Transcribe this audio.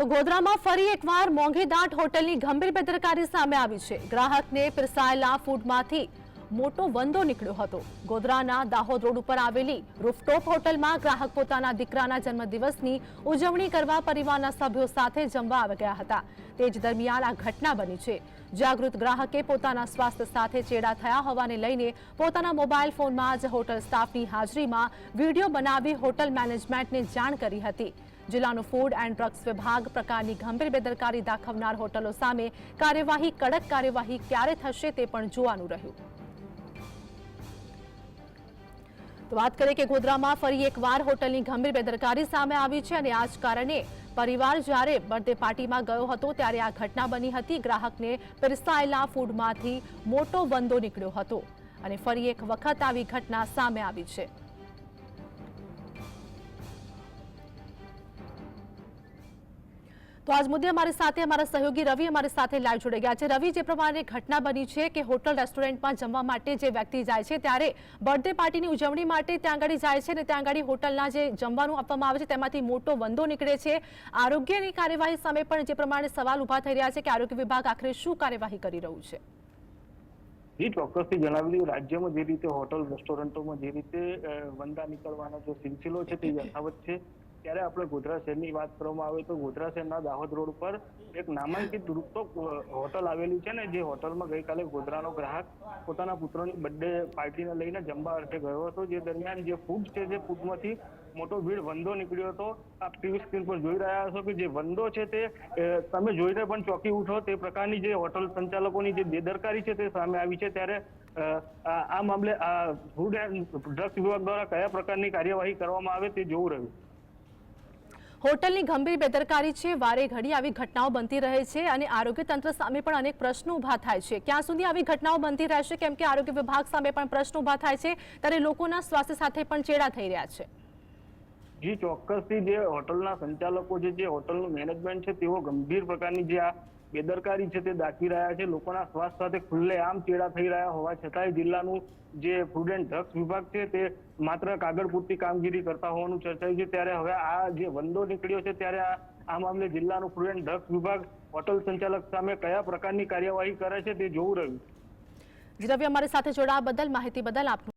તો ગોધરામાં ફરી એકવાર મોંઘી દાંટ હોટલની ગંભીર બેદરકારી સામે આવી છે. ગ્રાહકને પીરસાયેલા ફૂડમાંથી મોટો વંદો નીકળ્યો હતો. ગોધરાના દાહોદ રોડ ઉપર આવેલી રૂફટોપ હોટલમાં ગ્રાહક પોતાના દીકરાના જન્મદિવસની ઉજવણી કરવા પરિવારના સભ્યો સાથે જમવા આવી ગયા હતા. તે જ દરમિયાન આ ઘટના બની છે. જાગૃત ગ્રાહકે પોતાના સ્વાસ્થ્ય સાથે ચેડા થયા હોવાને લઈને પોતાના મોબાઈલ ફોનમાં જ હોટલ સ્ટાફની હાજરીમાં વીડિયો બનાવી હોટલ મેનેજમેન્ટને જાણ કરી હતી. જિલ્લાનું ફૂડ એન્ડ ડ્રગ્સ વિભાગ પ્રકારની ગંભીર બેદરકારી દાખવનાર હોટલો સામે કાર્યવાહી, કડક કાર્યવાહી ક્યારે થશે તે પણ જોવાનું રહ્યું. તો વાત કરીએ કે ગોધરામાં ફરી એકવાર હોટલની ગંભીર બેદરકારી સામે આવી છે અને આ જ કારણે પરિવાર જ્યારે બર્થડે પાર્ટીમાં ગયો હતો ત્યારે આ ઘટના બની હતી. ગ્રાહકને પીરસાયેલા ફૂડમાંથી મોટો વંદો નીકળ્યો હતો અને ફરી એક વખત આવી ઘટના સામે આવી છે. તો આજ મુદ્દે અમારી સાથે અમારા સહયોગી રવિ અમારી સાથે લાઈવ જોડાઈ ગયા છે. રવિ, જે પ્રમાણે ઘટના બની છે કે હોટલ રેસ્ટોરન્ટમાં જમવા માટે જે વ્યક્તિ જાય છે, ત્યારે બર્થડે પાર્ટીની ઉજવણી માટે ત્યાં આગળ જાય છે અને ત્યાં આગળ હોટલના જે જમવાનું આપવામાં આવે છે, તેમાંથી મોટો વંદો નીકળે છે. આરોગ્યની કાર્યવાહી સામે પણ જે પ્રમાણે સવાલ ઊભા થઈ રહ્યા છે કે આરોગ્ય વિભાગ આખરે શું કાર્યવાહી કરી રહ્યું છે? જી, ચોક્કસથી જણાવી દઉં. રાજ્યમાં જે રીતે હોટલ, રેસ્ટોરન્ટોમાં જે રીતે વંદા નીકળવાનો જે સિલસિલો છે, તે યથાવત છે. ત્યારે આપણે ગોધરા શહેરની વાત કરવામાં આવે તો ગોધરા શહેરના દાહોદ રોડ પર એક નામાંકિત રૂપટોપ હોટલ આવેલી છે ને, જે હોટલમાં ગઈકાલે ગોધરાનો ગ્રાહક પોતાના પુત્રની બર્થડે પાર્ટીને લઈને જમવા અર્થે ગયો હતો. જે દરમિયાન જે ફૂડ છે, જે ફૂડમાંથી મોટો ભીડ વંદો નીકળ્યો હતો. આપ ટીવી સ્ક્રીન પર જોઈ રહ્યા હશો કે જે વંદો છે તે તમે જોઈને પણ ચોંકી ઉઠો. તે પ્રકારની જે હોટલ સંચાલકોની જે બેદરકારી છે તે સામે આવી છે. ત્યારે આ મામલે ફૂડ એન્ડ ડ્રગ્સ વિભાગ દ્વારા કયા પ્રકારની કાર્યવાહી કરવામાં આવે તે જોવું રહ્યું. હોટલની ગંભીર બેદરકારી છે. વારે ઘડી આવી ઘટનાઓ બનતી રહે છે અને આરોગ્ય તંત્ર સામે પણ અનેક પ્રશ્નો ઊભા થાય છે. ક્યાં સુધી આવી ઘટનાઓ બનતી રહેશે, કેમ કે આરોગ્ય વિભાગ સામે પણ પ્રશ્નો ઊભા થાય છે. ત્યારે લોકોના સ્વાસ્થ્ય સાથે પણ ચેડા થઈ રહ્યા છે. જી, ચોક્કસથી જે હોટલના સંચાલકો છે, જે હોટલનું મેનેજમેન્ટ છે, તેઓ ગંભીર પ્રકારની જે આ બેદરકારી છે, તે દાખવી રહ્યા છે. લોકોના સ્વાસ્થ્ય સાથે ખુલ્લેઆમ ચેડા થઈ રહ્યા હોવા છતાંય જિલ્લાનું જે ફૂડ એન્ડ ડ્રગ્સ વિભાગ છે, તે માત્ર કાગળ પૂરતી કામગીરી કરતા હોવાનું ચર્ચાયું છે. ત્યારે હવે આ જે વંદો નીકળ્યો છે, ત્યારે આ આ મામલે જિલ્લાનું ફૂડ એન્ડ ડ્રગ્સ વિભાગ હોટલ સંચાલક સામે કયા પ્રકારની કાર્યવાહી કરે છે, તે જોવું રહ્યું. જી રવિ અમારી સાથે જોડાવા બદલ, માહિતી બદલ આપનું